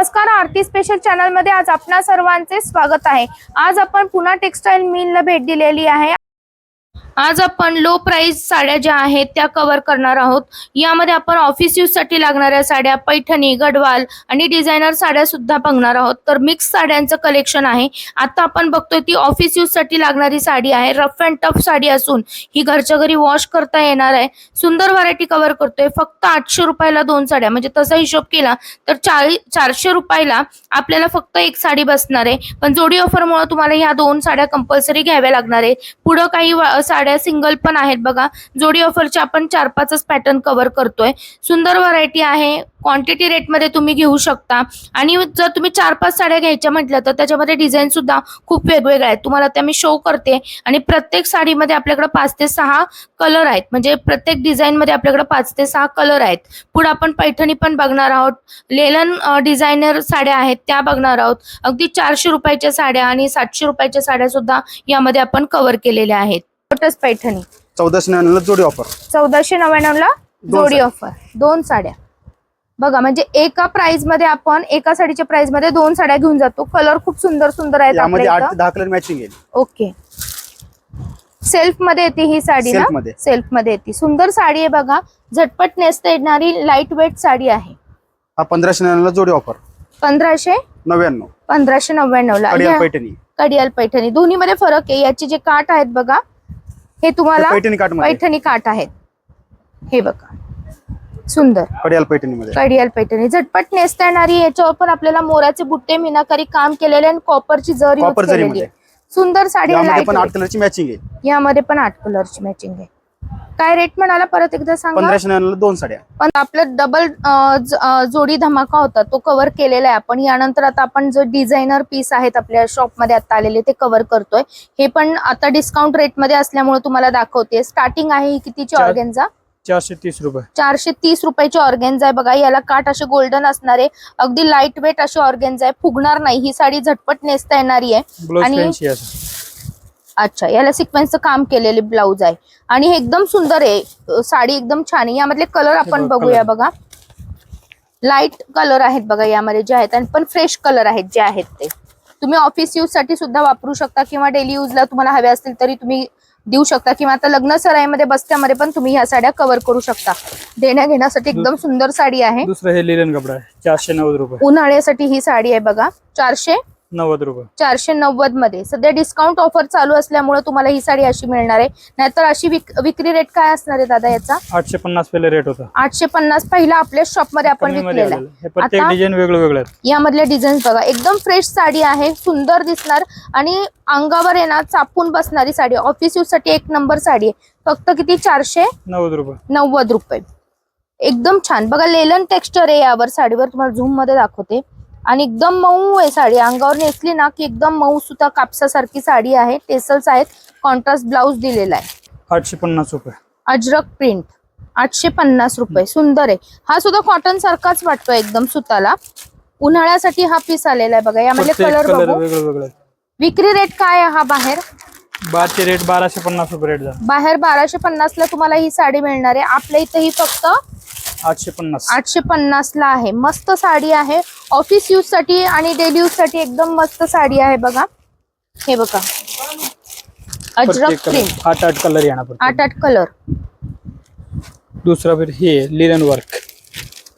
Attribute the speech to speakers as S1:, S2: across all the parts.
S1: नमस्कार आरती स्पेशल चॅनलमध्ये आज आपणा सर्वांचे स्वागत आहे. आज आपण पुन्हा टेक्सटाईल मिलला भेट दिलेली आहे. आज आपण लो प्राइस साड्या ज्या आहेत त्या कव्हर करणार आहोत. यामध्ये आपण ऑफिस यूजसाठी लागणाऱ्या साड्या पैठणी गडवाल आणि डिझायनर साड्या सुद्धा बघणार आहोत. तर मिक्स साड्यांचं कलेक्शन आहे. आता आपण बघतोय ती ऑफिस यूजसाठी लागणारी साडी आहे. रफ अँड टफ साडी असून ही घरच्या घरी वॉश करता येणार आहे. सुंदर व्हरायटी कव्हर करतोय. फक्त आठशे रुपयाला दोन साड्या. म्हणजे तसा हिशोब केला तर चाळी चारशे रुपयाला आपल्याला फक्त एक साडी बसणार आहे. पण जोडी ऑफरमुळे तुम्हाला ह्या दोन साड्या कंपल्सरी घ्याव्या लागणार आहे. पुढं काही साड्या सिंगल पण आहेत बघा. जोडी ऑफरचे आपण चार पाचच पॅटर्न कव्हर करतोय. सुंदर व्हरायटी आहे. क्वांटिटी रेटमध्ये तुम्ही घेऊ शकता. आणि जर तुम्ही चार पाच साड्या घ्यायच्या म्हटलं तर त्याच्यामध्ये डिझाईन सुद्धा खूप वेगवेगळ्या आहेत. तुम्हाला त्या मी शो करते. आणि प्रत्येक साडीमध्ये आपल्याकडे पाच ते सहा कलर आहेत. म्हणजे प्रत्येक डिझाईन मध्ये आपल्याकडे पाच ते सहा कलर आहेत. पुढे आपण पैठणी पण बघणार आहोत. लेलन डिझायनर साड्या आहेत त्या बघणार आहोत. अगदी चारशे रुपयाच्या साड्या आणि सातशे रुपयाच्या साड्या सुद्धा यामध्ये आपण कव्हर केलेल्या आहेत. लोटस पैठणी.
S2: चौदाशे नव्याण्णवला जोडी ऑफर
S1: चौदाशे नव्याण्णवला
S2: दोन
S1: जोडी
S2: साड्या.
S1: ऑफर दोन साड्या. बघा म्हणजे एका प्राइसमध्ये आपण एका साडीच्या प्राइसमध्ये दोन साड्या घेऊन जातो. कलर खूप सुंदर सुंदर आहेत
S2: यामध्ये
S1: आपल्या
S2: आठ
S1: इथं.
S2: ते दहा कलर मॅचिंग येईल.
S1: ओके सेल्फमध्ये येते ही साडी ना?
S2: मध्ये.
S1: सेल्फमध्ये येते. सुंदर साडी आहे बघा. झटपट नेसता येणारी लाइट वेट साडी आहे.
S2: हा पंधराशे नव्याण्णवला जोडी ऑफर
S1: पंधराशे?
S2: नव्याण्णव.
S1: पंधराशे नव्याण्णव ला
S2: कडियाल
S1: ह्या-
S2: पैठणी.
S1: कडियाल पैठणी. दोन्ही मध्ये फरक आहे. याचे जे काठ आहेत बघा हे तुम्हाला
S2: पैठणी काठमध्ये
S1: पैठणी काठ आहेत. हे बघा. सुंदर.
S2: कडियाल पैठणी
S1: कडियाल पैठणी. झटपट नेसता येणारी. याच्यावर पण आपल्याला मोराचे बुट्टे मीनाकारी काम केलेले आणि कॉपरची जर यूज
S2: Copper
S1: केलेली
S2: जरीमध्ये.
S1: आहे. सुंदर साडी आहे,
S2: मॅचिंग येईल
S1: weight. यामध्ये पण आठ कलरची मॅचिंग आहे. काय रेट म्हणाला? परत एकदा सांगा.
S2: पंधराशे नव्याण्णवला दोन साड्या.
S1: पण आपलं डबल जोडी धमाका होता तो कव्हर केलेला आहे आपण. यानंतर आता आपण जो डिझायनर पीस आहेत आपल्या शॉपमध्ये आता आलेले ते कव्हर करतोय. हे पण आता डिस्काउंट रेटमध्ये असल्यामुळे तुम्हाला दाखवते स्टार्टिंग आहे ही कितीची
S3: चार-
S1: ऑर्गेन्झा
S3: चारशे तीस रुपये.
S1: चारशे तीस रुपयाची ऑर्गेन्झा आहे. बघा याला काठ असे गोल्डन असणारे अगदी लाइट वेट अशी ऑर्गेन्झा आहे. फुगणार नाही. ही साडी झटपट नेसता येणारी आहे.
S3: ब्लाऊज
S1: आणि-
S3: फॅन्सी असं.
S1: अच्छा याला सिक्वेन्सचं काम केलेले ब्लाऊज आहे. आणि हे एकदम सुंदर आहे. साडी एकदम छान आहे. यामधले कलर आपण
S3: बघा,
S1: बघूया. बघा. लाइट कलर आहेत बघा यामध्ये जे आहेत आणि पण फ्रेश कलर आहेत जे आहेत ते. तुम्ही ऑफिस यूजसाठी सुद्धा वापरू शकता किंवा डेली यूजला तुम्हाला हवे असतील तरी तुम्ही देऊ शकता. किंवा आता लग्न सराईमध्ये बस्त्यामध्ये पण तुम्ही ह्या साड्या कव्हर करू शकता. देण्या घेण्यासाठी एकदम सुंदर साडी आहे.
S3: दुसरं हे लिलन कपडा आहे. चारशे नव्वद रुपये.
S1: उन्हाळ्यासाठी ही साडी आहे बघा. चारशे
S3: नव्वद रुपये.
S1: चारशे नव्वदमध्ये. सध्या डिस्काउंट ऑफर चालू असल्यामुळे तुम्हाला ही साडी अशी मिळणार आहे. नाहीतर अशी विक- विक्री रेट काय असणार आहे दादा याचा?
S3: आठशे पन्नास पहिले रेट होता.
S1: आठशे पन्नास पहिला आपल्या शॉपमध्ये आपण विकलेला. आहे.
S3: हे डिझाईन वेगळं वेगळं आहेत.
S1: यामधले डिझाईन बघा. एकदम फ्रेश साडी आहे सुंदर दिसणार आणि अंगावर येणार चापून बसणारी साडी. ऑफिस यूजसाठी एक नंबर साडी आहे. फक्त किती? चारशे
S3: नव्वद रुपये.
S1: नव्वद रुपये. एकदम छान. बघा लेलन टेक्स्चर आहे यावर. साडीवर तुम्हाला झूममध्ये दाखवते. आणि एकदम मऊ आहे साडी. अंगावर नेसली ना की एकदम मऊ सुद्धा कापसासारखी साडी आहे. टेसल्स आहेत. कॉन्ट्रास्ट ब्लाऊज दिलेला आहे.
S3: आठशे पन्नास रुपये.
S1: अजरक प्रिंट आठशे पन्नास रुपये. सुंदर आहे. हा सुद्धा कॉटन सारखाच वाटतो एकदम सुताला. उन्हाळ्यासाठी हा पीस आलेला आहे बघा. यामध्ये कलर बघू. विक्री रेट काय आहे हा बाहेर?
S3: बारचे रेट बाराशे पन्नास रुपये रेट
S1: बाहेर बाराशे पन्नास ला तुम्हाला ही साडी मिळणार आहे. आपल्या इथे ही फक्त
S3: आठशे पन्नास.
S1: आठशे पन्नास ला आहे. मस्त साडी आहे. ऑफिस यूजसाठी आणि डेली यूजसाठी एकदम मस्त साडी आहे बघा. हे बघा. अजरक प्रिंट
S3: आठ आठ कलर येणार.
S1: आठ आठ कलर
S3: दुसरा फिर हे लिलन वर्क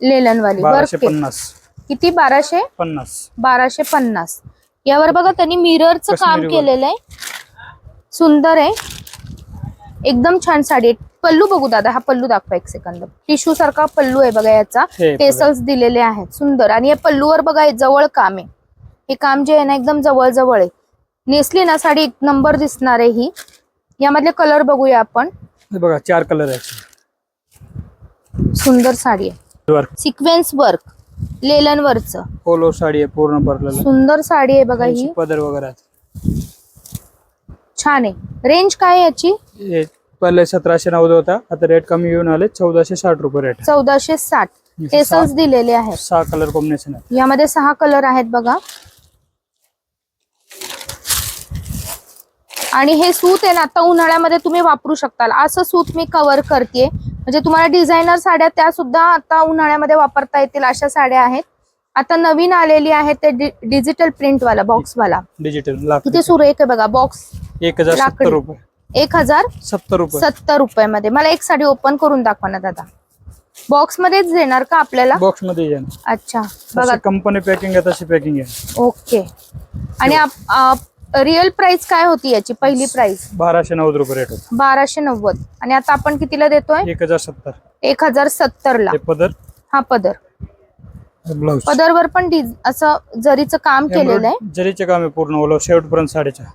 S1: लेलन वाली.
S3: बाराशे पन्नास.
S1: किती? बाराशे?
S3: पन्नास.
S1: बाराशे पन्नास. यावर बघा त्यांनी मिररचं काम. केलेलं आहे. सुंदर आहे. एकदम छान साडी आहे. पल्लू बघू दादा हा पल्लू दाखवा एक सेकंद टिश्यू सारखा पल्लू आहे बघा याचा. टेसल्स दिलेले आहेत. सुंदर. आणि या पल्लूवर बघा जवळ काम आहे. हे काम जे आहे ना एकदम जवळ जवळ आहे. नेसली ना साडी एक नंबर दिसणार आहे ही. यामधले कलर बघूया आपण.
S3: बघा चार कलर आहेत.
S1: सुंदर साडी आहे. सिक्वेन्स वर्क लेलन वरचं.
S3: पोलो साडी आहे पूर्ण
S1: सुंदर साडी आहे बघा ही.
S3: पदर वगैरे
S1: छान आहे. रेंज काय आहे याची?
S3: हे पहिले सतराशे नव्वद होता. आता रेट कमी येऊन आले. चौदाशे साठ रुपये रेट
S1: चौदाशे साठ. टेसल्स दिलेले आहेत.
S3: सहा कलर कॉम्बिनेशन आहे
S1: यामध्ये सहा कलर आहेत बघा. आणि हे सूत आहे ना आता उन्हाळ्यामध्ये तुम्ही वापरू शकताल. असं सूत मी कव्हर करते म्हणजे तुम्हाला डिझायनर साड्या त्या सुद्धा आता उन्हाळ्यामध्ये वापरता येतील अशा साड्या आहेत. आता नवीन आलेली आहे ते डिजिटल प्रिंट वाला बॉक्स वाला.
S3: डिजिटल
S1: किती सुरेख आहे बघा बॉक्स
S3: एक हजार
S1: लाकडी.
S3: सत्तर रुपये.
S1: एक हजार
S3: सत्तर रुपये.
S1: सत्तर रुपयामध्ये. मला एक साडी ओपन करून दाखवा ना दादा. बॉक्स मध्येच देणार का आपल्याला?
S3: बॉक्समध्ये
S1: अच्छा. बघा.
S3: कंपनी पॅकिंग आहे तशी पॅकिंग आहे.
S1: ओके. आणि रिअल प्राइस काय होती याची? पहिली प्राइस
S3: बाराशे नव्वद रुपये रेट होता.
S1: बाराशे नव्वद. आणि आता आपण कितीला देतोय?
S3: एक हजार सत्तर.
S1: एक हजार सत्तर ला
S3: हे पदर?
S1: हा पदर.
S3: ब्लाऊज
S1: पदरवर पण डिझ- असं जरीचं काम केलेलं आहे.
S3: जरीचे काम आहे पूर्ण ओला शेवटपर्यंत साडीच्या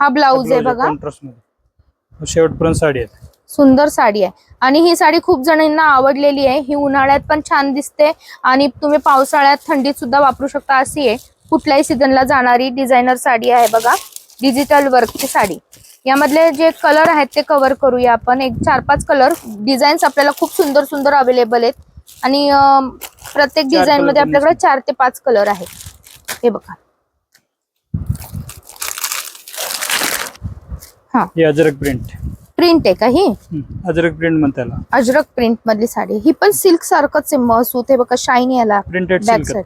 S1: हा ब्लाऊज आहे बघा.
S3: कॉन्ट्रास्टमध्ये शेवटपर्यंत साडी आहे.
S1: सुंदर साडी आहे. आणि ही साडी खूप जणांना आवडलेली आहे. ही उन्हाळ्यात पण छान दिसते. आणि तुम्ही पावसाळ्यात थंडीत सुद्धा वापरू शकता. अशी आहे. कुठल्याही सीझनला जाणारी डिझायनर साडी आहे बघा. डिजिटल वर्कची साडी. यामधले जे कलर आहेत ते कव्हर करूया आपण. एक चार पाच कलर डिझाईन्स आपल्याला खूप सुंदर सुंदर अवेलेबल आहेत. आणि प्रत्येक डिझाईन मध्ये आपल्याकडे चार ते पाच कलर आहेत. हे बघा. हा.
S3: ही अजरक प्रिंट.
S1: प्रिंट आहे का ही?
S3: अजरक प्रिंट म्हणतात त्याला.
S1: अजरक प्रिंट मधली साडी. ही पण सिल्क सारखंच आहे मसूत हे बघा शाईनी याला.
S3: Printed silk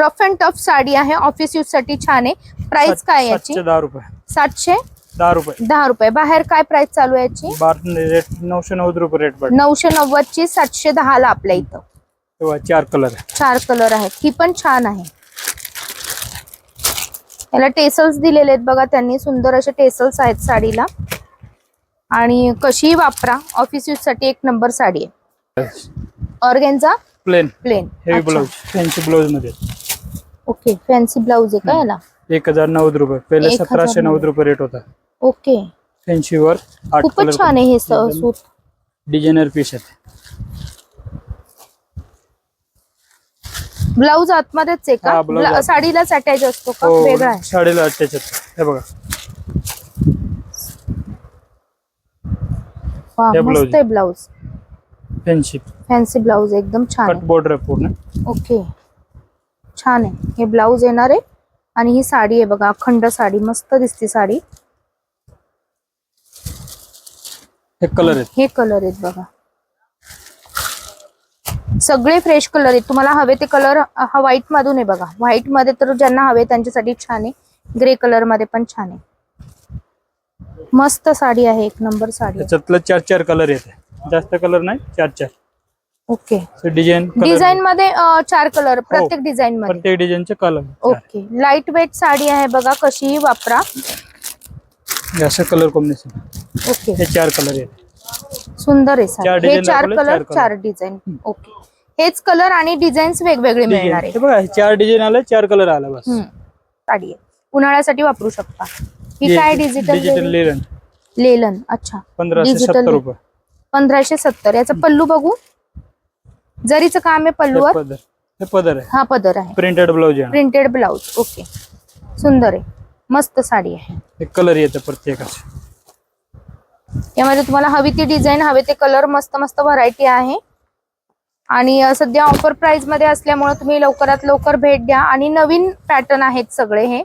S1: rough and tough sari आहे. ऑफिस यूजसाठी छान आहे. प्राइस काय याची?
S3: दहा रुपये.
S1: सातशे?
S3: दहा रुपये.
S1: दहा रुपये. बाहेर काय प्राइस चालू आहे याची?
S3: नऊशे नव्वद रुपये रेट
S1: नऊशे नव्वद ची सातशे दहा ला आपल्या इथं.
S3: चार कलर
S1: चार कलर आहेत. ही पण छान आहे. याला टेसल्स दिलेले आहेत बघा त्यांनी सुंदर असे टेसल्स आहेत साडीला. आणि कशीही वापरा ऑफिस यूजसाठी एक नंबर साडी आहे. ऑर्गेनचा
S3: plain
S1: plain
S3: heavy blouse fancy ब्लाऊजमध्ये.
S1: Okay fancy blouse आहे का याला?
S3: एक हजार नव्वद रुपये. पहिले सतराशे नव्वद रुपये रेट होता.
S1: ओके
S3: फॅन्सी वर
S1: खूपच छान आहे हे सूट.
S3: डिझायनर पीस आहेत
S1: ब्लाऊज आतमध्येच आहे का?
S3: हा, blouse
S1: ब्ला-
S3: आत-
S1: साडीलाच अटॅच असतो का?
S3: हो
S1: वेगळा आहे.
S3: साडीला त्याच्यात हे बघा.
S1: वा,
S3: हे blouse
S1: मस्त आहे ब्लाऊज.
S3: फॅन्सी
S1: फॅन्सी ब्लाऊज एकदम छान
S3: कट
S1: आहे
S3: बॉर्डर आहे पूर्ण.
S1: ओके. छान आहे. हे ब्लाऊज येणार आहे. आणि ही साडी आहे बघा अखंड साडी मस्त दिसते साडी.
S3: हे कलर आहेत.
S1: हे कलर आहेत बघा. सगळे फ्रेश कलर आहेत. तुम्हाला हवे ते कलर हा व्हाईट मधून आहे बघा. व्हाईटमध्ये तर ज्यांना हवे त्यांच्यासाठी छान आहे. ग्रे कलरमध्ये पण छान आहे. मस्त साडी आहे एक नंबर साडी.
S3: त्याच्यातलं चार चार कलर येते जास्त कलर नाही चार चार.
S1: ओके
S3: डिझाईन
S1: डिझाईन मध्ये चार कलर प्रत्येक डिझाईन मध्ये.
S3: प्रत्येक डिझाईनचे colour
S1: okay light weight sari आहे बघा कशीही वापरा.
S3: असं कलर कॉम्बिनेशन
S1: ओके
S3: हे चार कलर येते
S1: सुंदर आहे साडी. हे चार कलर.
S3: चार
S1: डिझाईन ओके हेच कलर आणि डिझाईन्स वेगवेगळे मिळणार आहे
S3: बघा चार डिझाईन आले चार कलर आला बस.
S1: साडी आहे. उन्हाळ्यासाठी वापरू शकता. ही काय डिजिटल
S3: डिजिटल लेलन
S1: लेलन अच्छा.
S3: पंधराशे
S1: Digital
S3: सत्तर
S1: ले-
S3: रुपये.
S1: पंधराशे सत्तर. याचा पल्लू बघू. जरीचं काम आहे पल्लूवर.
S3: पदर. हे पदर आहे.
S1: हा पदर आहे.
S3: प्रिंटेड ब्लाऊज आहे.
S1: प्रिंटेड ब्लाऊज ओके सुंदर आहे. मस्त साडी आहे.
S3: कलर येतं प्रत्येकाचे.
S1: यामध्ये तुम्हाला हवी ती डिझाईन हवे ते कलर मस्त मस्त व्हरायटी आहे. आणि सध्या ऑफर प्राइसमध्ये असल्यामुळे तुम्ही लवकरात लवकर भेट द्या. आणि नवीन पॅटर्न आहेत सगळे हे.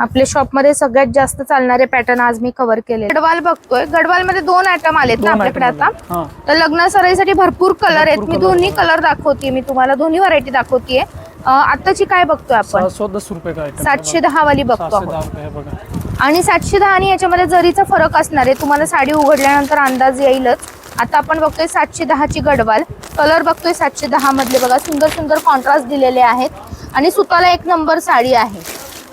S1: आपल्या शॉपमध्ये सगळ्यात जास्त चालणारे पॅटर्न आज मी कव्हर केले गडवाल बघतोय. गडवाल मध्ये दोन आयटम आलेत ना आपल्याकडे आता.
S3: हा.
S1: तर लग्न सराईसाठी भरपूर कलर आहेत. मी दोन्ही कलर दाखवते मी तुम्हाला. दोन्ही व्हरायटी दाखवतीये. अ, आताची काय बघतोय आपण? सातशे दहा वाली बघतो आणि सातशे दहा आणि याच्यामध्ये जरीचा फरक असणार आहे तुम्हाला साडी उघडल्यानंतर अंदाज येईलच. आता आपण बघतोय सातशे दहाची गडवाल. कलर बघतोय सातशे दहा मधले बघा. सुंदर सुंदर कॉन्ट्रास्ट दिलेले आहेत. आणि सुताला एक नंबर साडी आहे.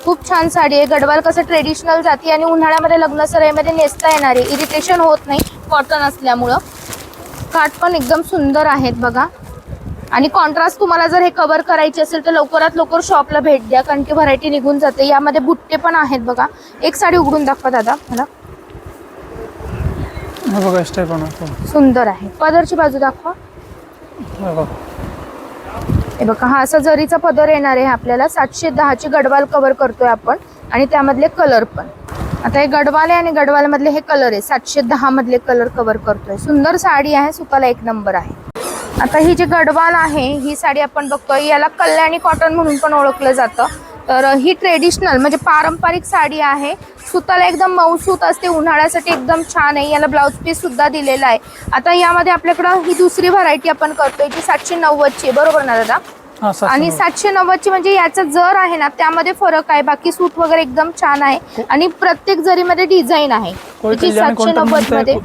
S1: खूप छान साडी आहे. गडवाल कसं ट्रेडिशनल जाती आणि उन्हाळ्यामध्ये लग्न सराईमध्ये नेसता येणार आहे. इरिटेशन होत नाही. कॉटन असल्यामुळं. काठ पण एकदम सुंदर आहेत बघा. आणि कॉन्ट्रास्ट तुम्हाला जर हे कव्हर करायचे असेल तर लवकरात लवकर शॉपला भेट द्या कारण की व्हरायटी निघून जाते. यामध्ये बुट्टे पण आहेत बघा. एक साडी उघडून दाखवा दादा मला. सुंदर आहे. पदरची बाजू दाखवा. हे बघा. हा असा जरीचा पदर येणार आहे आपल्याला. सातशे दहाची गडवाल कव्हर करतोय आपण. आणि त्यामधले कलर पण. आता हे गडवाल आहे आणि गडवाल मधले हे कलर आहे. सातशे दहा मधले कलर कव्हर करतोय. सुंदर साडी आहे सुताला एक नंबर आहे. आता ही जी गडवाल आहे ही साडी आपण बघतोय याला कल्याणी कॉटन म्हणून पण ओळखलं जातं. तर ही ट्रेडिशनल म्हणजे पारंपरिक साडी आहे. सुताला एकदम मऊसूत असते उन्हाळ्यासाठी एकदम छान आहे याला ब्लाऊज पीस सुद्धा दिलेला आहे. आता यामध्ये आपल्याकडं ही दुसरी व्हरायटी आपण करतोय जी सातशे नव्वदची बरोबर ना दादा?
S3: हा सातशे
S1: आणि
S3: नव्वद.
S1: सातशे नव्वदची म्हणजे याचा जर आहे ना त्यामध्ये फरक आहे. बाकी सूट वगैरे एकदम छान आहे. आणि प्रत्येक जरीमध्ये डिझाईन आहे. जी सातशे
S3: नव्वदमध्ये.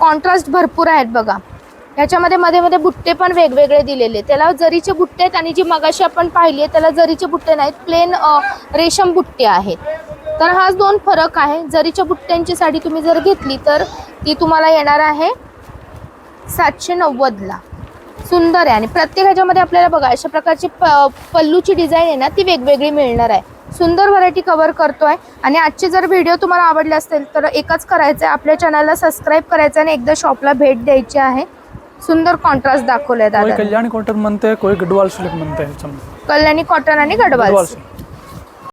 S1: कॉन्ट्रास्ट भरपूर आहेत बघा. ह्याच्यामध्ये मध्ये मध्ये बुट्टे पण वेगवेगळे दिलेले. त्याला जरीचे बुट्टे आहेत आणि जी मगाशी आपण पाहिली आहे त्याला जरीचे बुट्टे नाहीत प्लेन रेशम बुट्टे आहेत. तर हाच दोन फरक आहे. जरीच्या बुट्ट्यांची साडी तुम्ही जर घेतली तर ती तुम्हाला येणार आहे सातशे नव्वदला. सुंदर आहे. आणि प्रत्येक ह्याच्यामध्ये आपल्याला बघा अशा प्रकारची प पल्लूची डिझाईन आहे ना ती वेगवेगळी मिळणार आहे. सुंदर व्हरायटी कव्हर आहे आणि आजचे जर व्हिडिओ तुम्हाला आवडले असतील तर एकच करायचं आहे आपल्या चॅनलला सबस्क्राईब करायचं आणि एकदा शॉपला भेट द्यायची आहे. सुंदर कॉन्ट्रास्ट दाखवलंय
S3: कोळी
S1: दादा
S3: कल्याण कॉटन म्हणते कोळी गडवाल सिल्क म्हणते ह्याच्यामध्ये
S1: कल्याणी कॉटन आणि गडवाल
S3: गडवाल